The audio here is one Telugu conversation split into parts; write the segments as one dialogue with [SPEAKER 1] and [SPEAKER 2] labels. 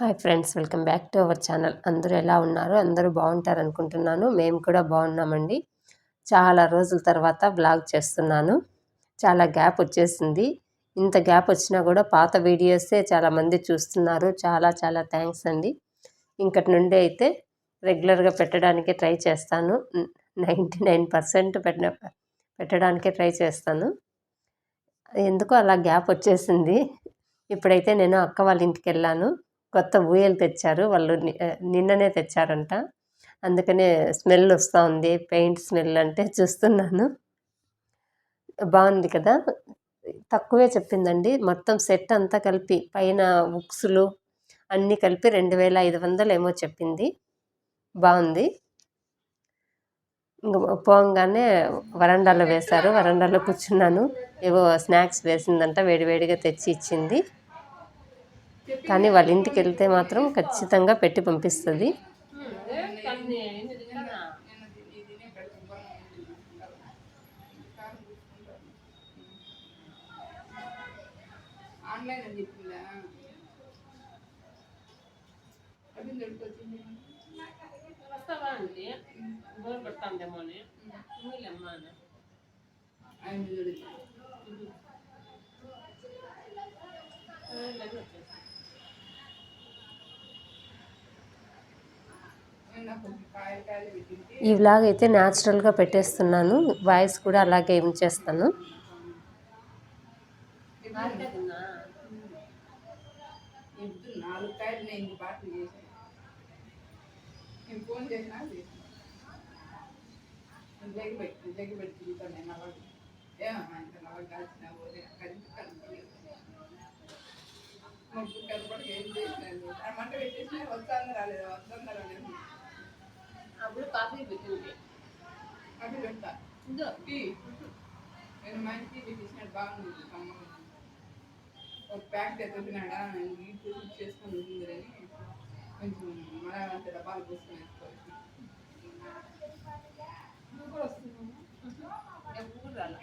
[SPEAKER 1] Hi friends welcome back to our channel. అందరూ ఎలా ఉన్నారు? అందరూ బాగుంటారు అనుకుంటున్నాను మేము కూడా బాగున్నామండి. చాలా రోజుల తర్వాత బ్లాగ్ చేస్తున్నాను. చాలా గ్యాప్ వచ్చేసింది. ఇంత గ్యాప్ వచ్చినా కూడా పాత వీడియోసే చాలామంది చూస్తున్నారు. చాలా చాలా థ్యాంక్స్ అండి. ఇంకటి నుండి అయితే రెగ్యులర్గా పెట్టడానికి ట్రై చేస్తాను. నైంటీ నైన్ పర్సెంట్ పెట్ట పెట్టడానికే ట్రై చేస్తాను. ఎందుకో అలా గ్యాప్ వచ్చేసింది. ఇప్పుడైతే నేను అక్క వాళ్ళ ఇంటికి వెళ్ళాను. కొత్త ఊయలు తెచ్చారు. వాళ్ళు నిన్ననే తెచ్చారంట. అందుకనే స్మెల్ వస్తూ ఉంది. పెయింట్ స్మెల్ అంటే చూస్తున్నాను. బాగుంది కదా? తక్కువే చెప్పిందండి. మొత్తం సెట్ అంతా కలిపి పైన బుక్స్లు అన్నీ కలిపి రెండు వేల ఐదు వందలు ఏమో చెప్పింది. బాగుంది. పోగానే వరండాలో వేశారు. వరండాలో కూర్చున్నాను. ఏవో స్నాక్స్ వేసిందంట. వేడివేడిగా తెచ్చి ఇచ్చింది. కానీ వాళ్ళ ఇంటికి వెళ్తే మాత్రం ఖచ్చితంగా పెట్టి పంపిస్తుంది.
[SPEAKER 2] ఆన్లైన్ అని చెప్పిందా
[SPEAKER 1] వస్తావా బోర్ పడతాందేమో అని
[SPEAKER 2] ఆయన చూడు
[SPEAKER 1] ఈ వ్లాగ్ అయితే న్యాచురల్గా పెట్టేస్తున్నాను. వాయిస్ కూడా అలాగే ఉంచేస్తాను
[SPEAKER 2] ఏం చేసినాను మంట పెట్టేసిన వస్తాను రాలేదు? వస్తాను రాలేదు?
[SPEAKER 1] అప్పుడు కాఫీ పెట్టింది.
[SPEAKER 2] కాఫీ పెడతా. టీ నేను మంచి పెట్టేసినట్టు బాగుంది కమ్మగా ఒక ప్యాకెట్ ఎత్తుకున్నాడా నీట్ చేసుకొని ఉంటుందని కొంచెం మన అంత డబ్బాలు పోసుకొని వేసుకోవచ్చు నువ్వు కూడా వస్తున్నావు? రాలా.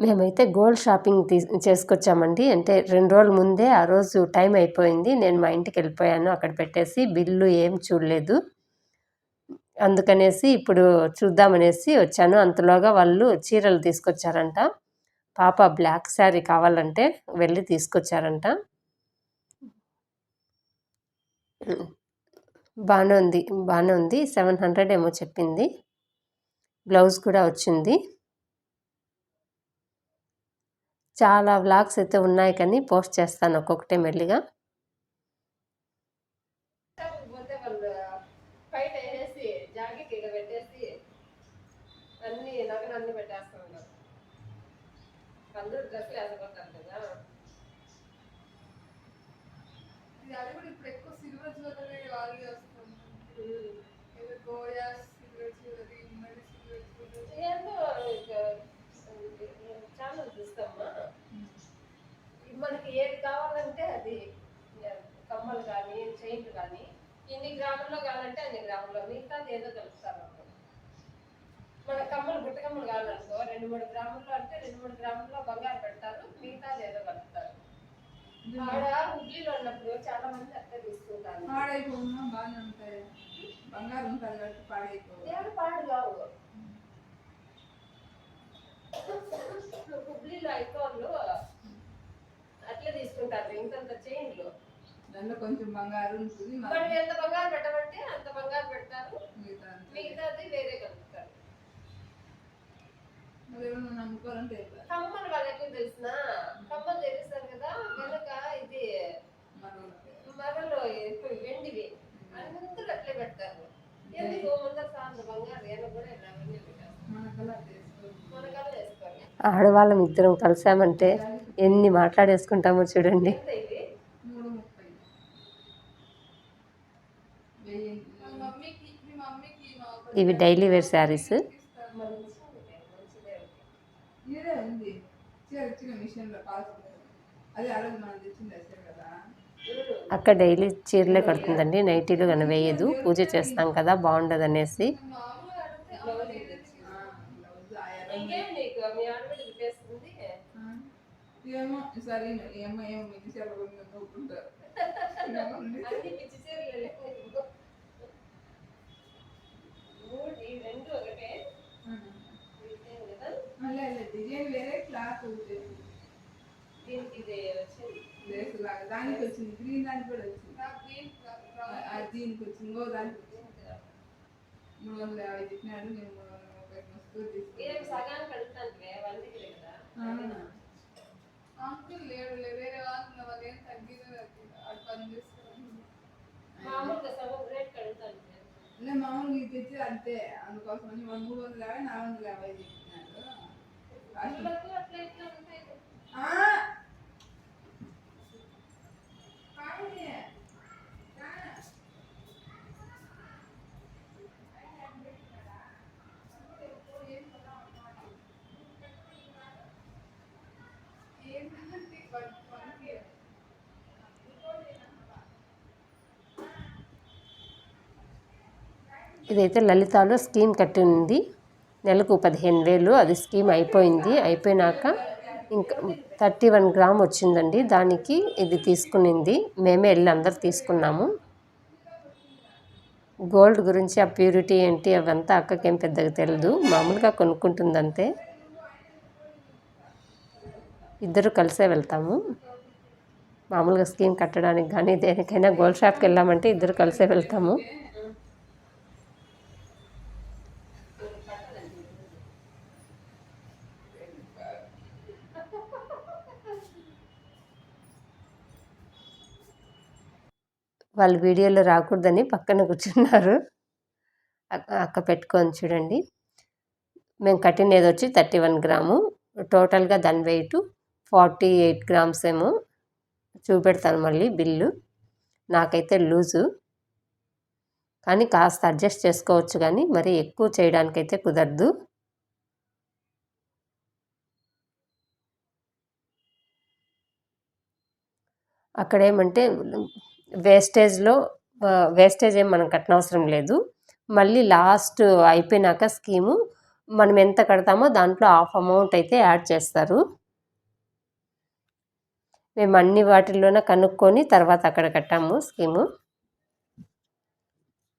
[SPEAKER 1] మేమైతే గోల్డ్ షాపింగ్ తీ చేసుకొచ్చామండి. అంటే రెండు రోజుల ముందే ఆ రోజు టైం అయిపోయింది. నేను మా ఇంటికి వెళ్ళిపోయాను. అక్కడ పెట్టేసి బిల్లు ఏం చూడలేదు. అందుకనేసి ఇప్పుడు చూద్దామనేసి వచ్చాను. అంతలోగా వాళ్ళు చీరలు తీసుకొచ్చారంట. పాప బ్లాక్ శారీ కావాలంటే వెళ్ళి తీసుకొచ్చారంట. బాగానే ఉంది. బాగానే ఉంది. సెవెన్ హండ్రెడ్ ఏమో చెప్పింది. బ్లౌజ్ కూడా వచ్చింది. చాలా వ్లాగ్స్ అయితే ఉన్నాయి కానీ పోస్ట్ చేస్తాను ఒక్కొక్కటే మెల్లిగా.
[SPEAKER 2] అన్ని నగలు అందరూ డ్రెస్సులు వేసుకుంటారు కదా. ఇది అది కూడా ఇప్పుడు ఎక్కువ సిల్వర్ జ్యువెలరీ వాళ్ళు చేస్తున్నారు ఏదో గోయా సిల్వర్ జ్యువెలరీ మరి సిల్వర్ జ్యువెలరీ
[SPEAKER 1] ఏందో ఛానల్ చూస్తామా మనకి ఏది కావాలంటే అది కమ్మలు కానీ చైన్లు కానీ ఇన్ని గ్రాముల్లో కావాలంటే అన్ని గ్రాముల్లో మిగతాది ఏదో కలుపుతారు మన కమ్మలు బుట్ట కమ్మలు కావాలనుకో రెండు మూడు గ్రాముల్లో అంటే రెండు మూడు గ్రాముల్లో బంగారు పెడతారు మిగతాది ఏదో కలుపుతారు. ఆడ హుడ్లీలో ఉన్నప్పుడు చాలా మంది అట్లా తీసుకుంటారు.
[SPEAKER 2] పాడైపోయినా బాగానే ఉంటాయి. బంగారం ఉంటుంది కాబట్టి పాడైపో
[SPEAKER 1] దేవుడు పాడు కావు. ఐకోన్లు అట్లా తీసుకుంటారు. ఇంతంత చైన్లు.
[SPEAKER 2] దాంట్లో కొంచెం బంగారం ఉంటుంది
[SPEAKER 1] మనం ఎంత బంగారు పెట్టమంటే అంత బంగారు పెడతారు.
[SPEAKER 2] మిగతా.
[SPEAKER 1] మిగతాది వేరే కలుపుతారు. కమ్మలు వాళ్ళు ఎట్లా తెలిసిన? కమ్మలు తెలుస్తారు కదా వెనక ఇది. మరలో ఎక్కువ వెండివి. అందరూ అట్లే పెడతారు. ఎందుకు ముందర సాంత బంగారు వెనక కూడా ఇలా అవన్నీ పెట్టారు ఆడవాళ్ళం ఇద్దరం కలిసామంటే ఎన్ని మాట్లాడేసుకుంటామో చూడండి. ఇవి డైలీ వేర్ శారీస్. అక్క డైలీ చీరలే కడుతుందండి. నైటీలు కనవేయదు పూజ చేస్తాం కదా బాగుండదు అనేసి
[SPEAKER 2] మామూలుగా అడిగితే బ్లౌజ్ ఆ, బ్లౌజ్ ఆయా రంగు. ఆ, ఏమో ఈసారి ఏమో ఏమో నవ్వుకుంటారు
[SPEAKER 1] పిచ్చి చీరలే.
[SPEAKER 2] మళ్ళీ డిజైన్ వేరే క్లాత్
[SPEAKER 1] దీనికి వచ్చింది
[SPEAKER 2] గ్రీన్ దానికి కూడా వచ్చింది. దీనికి వచ్చింది ఇంకో దానికి మూడు వందల యాభై చెప్పినాడు నేను మూడు వందల ముప్పై వస్తువు
[SPEAKER 1] ఏం
[SPEAKER 2] తీసుకున్నాను
[SPEAKER 1] సగానికి అడుగుతాను వంద కిలో కదా
[SPEAKER 3] అంకుల్ లేడు లే వేరే వాళ్ళు వాళ్ళు ఏం తగ్గిన అటు పని చేస్తారు
[SPEAKER 1] మామూలుగా సగం రేట్ అడుగుతాను
[SPEAKER 2] లే మామూలుగా ఇది తెచ్చి అంతే అందుకోసం అని వాడు మూడు వందల యాభై నాలుగు వందల యాభై చెప్పినాడు
[SPEAKER 1] పిల్లలకు అట్లా ఇట్లా ఉంటాయి
[SPEAKER 2] ఆ! కావాలి. రా.
[SPEAKER 3] ఏంటంటే వన్ వన్కి
[SPEAKER 1] ఇదైతే లలితాలో స్కీమ్ కట్టి ఉంది నెలకు పదిహేను వేలు. అది స్కీమ్ అయిపోయింది. అయిపోయినాక ఇంకా థర్టీ వన్ గ్రామ్ వచ్చిందండి. దానికి ఇది తీసుకునింది. మేమే వెళ్ళి అందరు తీసుకున్నాము. గోల్డ్ గురించి ఆ ప్యూరిటీ ఏంటి అవంతా అక్కకేం పెద్దగా తెలియదు మామూలుగా కొనుక్కుంటుంది అంతే ఇద్దరు కలిసే వెళ్తాము. మామూలుగా స్కీమ్ కట్టడానికి కానీ దేనికైనా గోల్డ్ షాప్కి వెళ్ళామంటే ఇద్దరు కలిసే వెళ్తాము. వాళ్ళు వీడియోలో రాకూడదని పక్కన కూర్చున్నారు. అక్క పెట్టుకొని చూడండి. మేము కట్టినది వచ్చి థర్టీ వన్ గ్రాము. టోటల్గా దాని వెయిట్ ఫార్టీ ఎయిట్ గ్రామ్స్ ఏమో చూపెడతాను మళ్ళీ బిల్లు. నాకైతే లూజు. కానీ కాస్త అడ్జస్ట్ చేసుకోవచ్చు కానీ మరి ఎక్కువ చేయడానికైతే కుదరదు. అక్కడ ఏమంటే వేస్టేజ్లో వేస్టేజ్ ఏం మనం కట్టనవసరం లేదు. మళ్ళీ లాస్ట్ అయిపోయినాక స్కీము మనం ఎంత కడతామో దాంట్లో హాఫ్ అమౌంట్ అయితే యాడ్ చేస్తారు. మేము అన్ని వాటిల్లోనే కనుక్కొని తర్వాత అక్కడ కట్టాము స్కీము.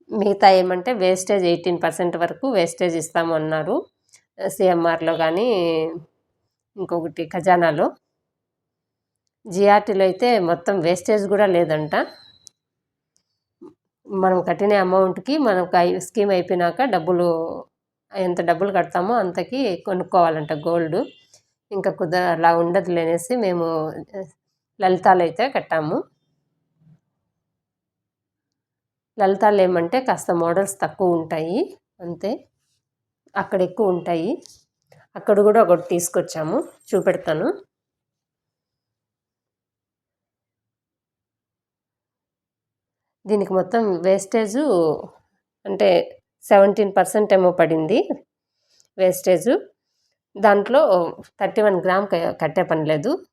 [SPEAKER 1] మిగతా ఏమంటే వేస్టేజ్ ఎయిటీన్ పర్సెంట్ వరకు వేస్టేజ్ ఇస్తాము అన్నారు. సిఎంఆర్లో కానీ ఇంకొకటి ఖజానాలో. జిఆర్టీలో అయితే మొత్తం వేస్టేజ్ కూడా లేదంట. మనం కట్టిన అమౌంట్కి మనకు స్కీమ్ అయిపోయినాక డబ్బులు ఎంత డబ్బులు కడతామో అంతకి కొనుక్కోవాలంట గోల్డ్. ఇంకా కుదర అలా ఉండదు అనేసి మేము లలితాలు అయితే కట్టాము. లలితాలు ఏమంటే కాస్త మోడల్స్ తక్కువ ఉంటాయి అంతే. అక్కడ ఎక్కువ ఉంటాయి. అక్కడ కూడా ఒకటి తీసుకొచ్చాము చూపెడతాను. దీనికి మొత్తం వేస్టేజు అంటే సెవెంటీన్ పర్సెంట్ ఏమో పడింది వేస్టేజు దాంట్లో థర్టీ వన్ గ్రామ్ క- కట్టే పని లేదు.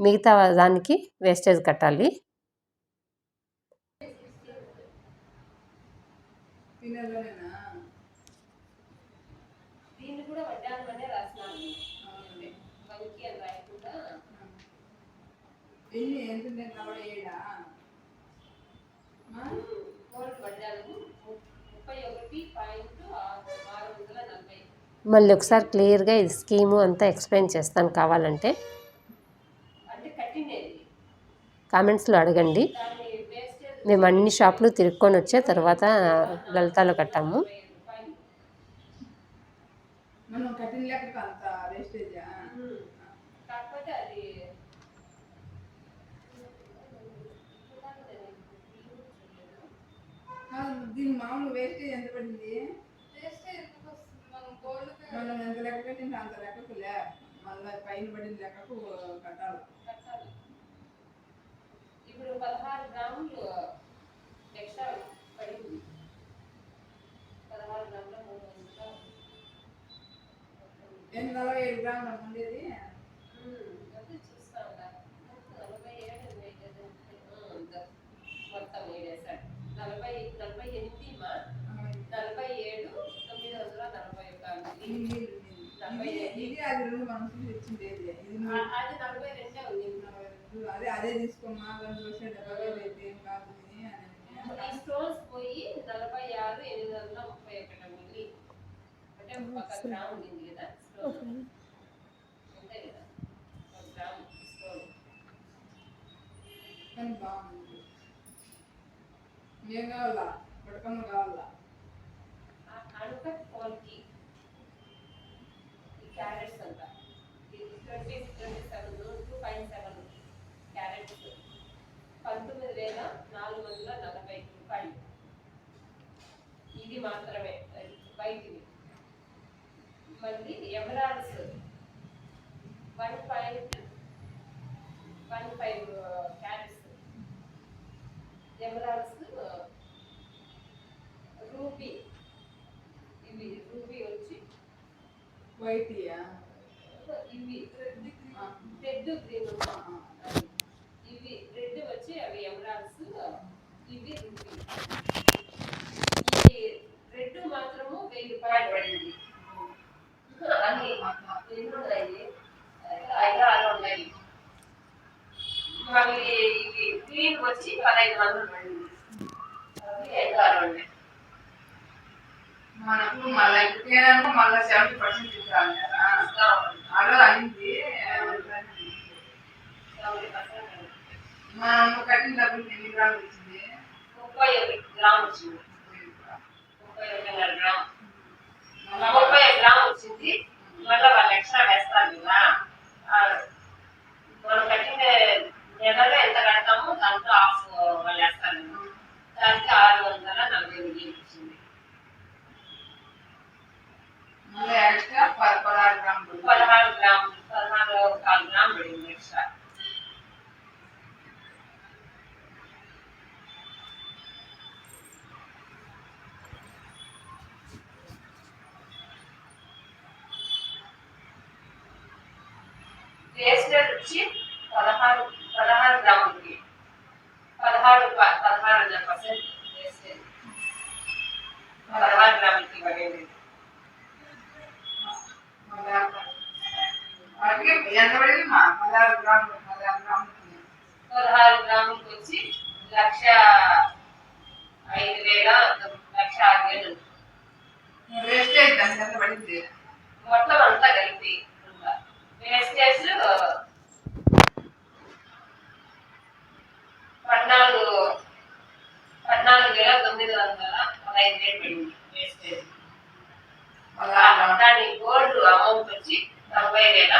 [SPEAKER 1] మిగతా దానికి వేస్టేజ్ కట్టాలి.
[SPEAKER 2] తినలోనేనా
[SPEAKER 1] దీన్ని మళ్ళీ ఒకసారి క్లియర్గా ఇది స్కీము అంతా ఎక్స్ప్లెయిన్ చేస్తాను కావాలంటే. కామెంట్స్లో అడగండి. మేము అన్ని షాపులు తిరుక్కొని వచ్చే తర్వాత లలితాలో కట్టాము.
[SPEAKER 3] రూపాయలు
[SPEAKER 2] మనం కట్టిన లెక్కకు అంత వేస్టేజా
[SPEAKER 3] కాకపోతే అది
[SPEAKER 2] దీని మామూలు వేస్టేజ్ ఎంత పడింది?
[SPEAKER 3] మనం
[SPEAKER 2] ఎంత లెక్క కట్టింటే అంత లెక్కకు లే మళ్ళీ పైన పడిన లెక్కకు కట్టాలి.
[SPEAKER 3] కట్టాలి. ఇప్పుడు పదహారు గ్రాములు ఎక్స్ట్రా పడింది. పదహారు గ్రాముల మూడు
[SPEAKER 2] ఎన్ని నలభై ఏడు గ్రాములు ఉండేది
[SPEAKER 3] అదే చూస్తా ఉందా నలభై ఏడు ఎనభై ఐదు, అంత మొత్తం వేసాడు నలభై నలభై ఎనిమిది మా నలభై ఏడు తొమ్మిది వందల నలభై ఒక
[SPEAKER 2] ఇది ఇది- అది రెండు
[SPEAKER 3] అది నలభై రెండు
[SPEAKER 2] అదే తీసుకోమా కాదు
[SPEAKER 3] ఈ స్టోన్స్ పోయి నలభై ఆరు ఎనిమిది వందల ముప్పై ఒకటి మిల్లీ అంటే ఒక గ్రామ్ ఉండింది కదా స్టోన్ అంతే కదా ఒక గ్రామ్ స్టోన్
[SPEAKER 2] బాగుంది ఏం కావాలా? పడకమ్మ కావాలా?
[SPEAKER 3] ఆ అన్కట్ ఈ క్యారెట్స్ అంట ఇది twenty twenty seven two point seven carats. పంతొమ్మిది వేల నాలుగు వందల నలభై రూపాయలు. ఇది మాత్రమే. బయటివి మళ్ళీ emeralds one point one five carats. Emeralds ruby. ఇవి రూబీ వచ్చి
[SPEAKER 2] వైట్
[SPEAKER 3] ఇవి రెడ్ గ్రీన్ ఇవి రెడ్ వచ్చి అవి ఎమరాల్డ్స్ ఇవి రూబీ ఈ రెడ్ మాత్రము వెయ్యి రూపాయలు పడింది అన్ని ఎన్ని ఉన్నాయి ఐదు ఆరు ఉన్నాయి మళ్ళీ ఇవి గ్రీన్ వందలు ఐదు ఆరు ఉన్నాయి
[SPEAKER 2] మనకు మళ్ళీ ఇప్పుడు మళ్ళీ సెవెంటీ పర్సెంట్ ఇస్తాను కదా. అలా అయింది. మనం కట్టిన డబ్బులు ఎన్ని గ్రాములు ఇచ్చింది
[SPEAKER 3] ముప్పై ఒకటి గ్రామ్ వచ్చింది. ముప్పై ఒకటిన్నర గ్రామ్. ముప్పై గ్రామ్ వచ్చింది. మళ్ళీ వాళ్ళు ఎక్స్ట్రా వేస్తారు కదా. మనం కట్టిన నెలలో ఎంత కడతామో దాంట్లో హాఫ్ వాళ్ళు వేస్తారు కదా. దానికి ఆరు వందల నలభై మిలియన్ వచ్చింది
[SPEAKER 2] మళ్ళీ ఎక్స్ట్రా ప- పదహారు గ్రాములు
[SPEAKER 3] పదహారు గ్రామ్ పదహారు కాలు గ్రామ్ పడింది ఎక్స్ట్రా వేస్టేజ్ వచ్చి పదహారు పదహారు గ్రాములకి పదహారు ప- పదహారున్నర పర్సెంట్ వేస్టేజ్ పదహారు గ్రాములకి పడింది
[SPEAKER 2] అలాగే ఎంత పడింది మా పదహారు గ్రాములు పదహారు గ్రాములు
[SPEAKER 3] పదహారు గ్రాములకు వచ్చి లక్ష ఐదు వేల లక్ష ఆరు వేలు.
[SPEAKER 2] వేస్టేజ్ దానికి ఎంత పడింది?
[SPEAKER 3] మొత్తం అంతా కలిపి వేస్టేజ్ పద్నాలుగు పద్నాలుగు వేల తొమ్మిది వందల పదహైదు వేలు పడింది వేస్టేజ్. దాని గోల్డ్ అమౌంట్ వచ్చి తొంభై వేల.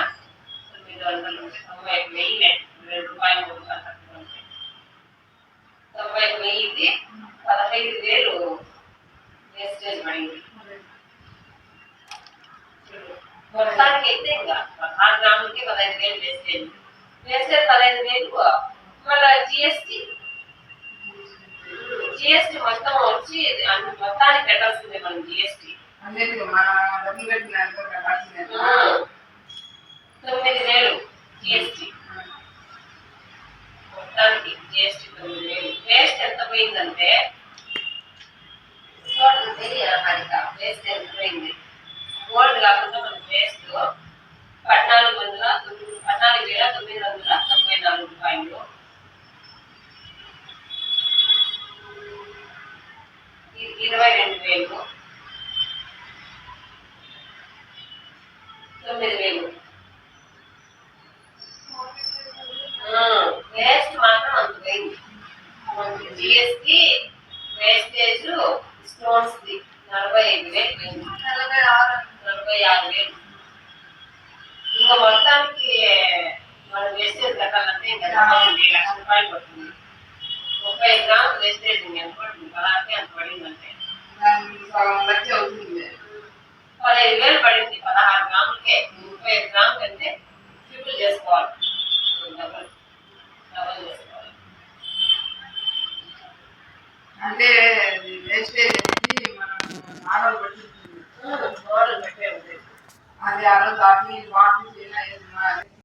[SPEAKER 3] తొమ్మిది వందలు తొంభై వెయ్యి రెండు రూపాయలు మూడు రూపాయలు తక్కువ ఉంటాయి. తొంభై వెయ్యిది పదహైదు వేలు వేస్టేజ్ పడింది మొత్తానికి అయితే ఇంకా పదహారు గ్రాములకి పదహైదు వేలు వేస్టేజ్ వేస్టేజ్ పదహైదు వేలు మళ్ళీ జిఎస్టి జిఎస్టి మొత్తం వచ్చి అన్ని మొత్తానికి పెట్టాల్సిందే మనం జిఎస్టి
[SPEAKER 2] అన్నిటికీ మన డబ్బులు పెట్టిన ఎంత కట్టాల్సిందే.
[SPEAKER 3] తొమ్మిది వేలు జిఎస్టి మొత్తానికి జిఎస్టి తొమ్మిది వేలు. వేస్ట్ ఎంత పోయిందంటే? టోటల్ మనకి వేస్ట్ ఎంత పోయింది? గోల్డ్ కాకుండా మనకి వేస్ట్ పద్నాలుగు వందల తొమ్మిది పద్నాలుగు వేల తొమ్మిది వందల తొంభై నాలుగు రూపాయలు. ఇరవై రెండు వేలు. తొమ్మిది వేలు వేస్ట్ మాత్రం అంత పోయింది మనకి జిఎస్టి వేస్టేజ్ స్టోన్స్ ది నలభై ఐదు వేలు పోయింది
[SPEAKER 2] నలభై ఆరు
[SPEAKER 3] నలభై ఆరు వేలు ఇంకా మొత్తానికి మనం వేస్టేజ్ కట్టాలంటే ఇంకా నలభై ఎనిమిది లక్షల రూపాయలు పడుతుంది ముప్పై గ్రాములు ఇంకా ఎంత పడుతుంది అంత పడిందంటే.
[SPEAKER 2] లక్ష అవుతుంది
[SPEAKER 3] పదహైదు వేలు పడింది పదహారు గ్రాములకే. ముప్పై ఐదు గ్రాములు అంటే ట్రిపుల్ చేసుకోవాలి. డబల్ డబల్ చేసుకోవాలి.
[SPEAKER 2] అంటే వేస్టేజ్ అనేది మనం
[SPEAKER 3] పెట్టే
[SPEAKER 2] అది ఆ రోజు దాటి వాటర్